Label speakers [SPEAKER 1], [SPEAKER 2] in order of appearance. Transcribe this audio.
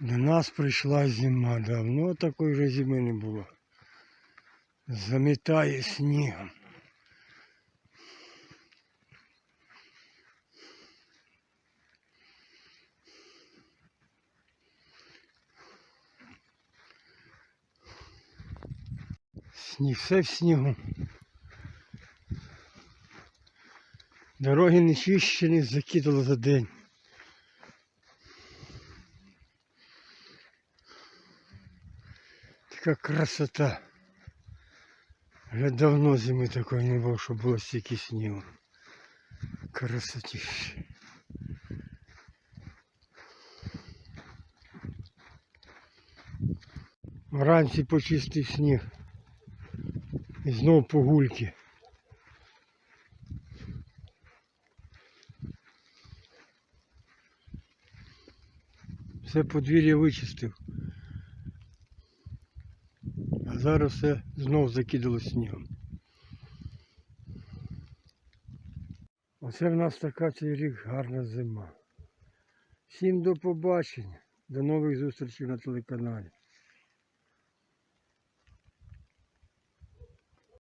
[SPEAKER 1] До нас прийшла зима. Давно такої вже зими не було. Замітає снігом. Сніг, все в снігу. Дороги не чищені, закидало за день. Така красота. Вже давно зими такої не було, щоб було стільки снігу. Красотіще. Вранці почистив сніг. І знов погульки. Все подвір'я вичистив. Зараз все знов закидало снігом. Оце в нас така цей рік гарна зима. Всім до побачення. До нових зустрічей на телеканалі.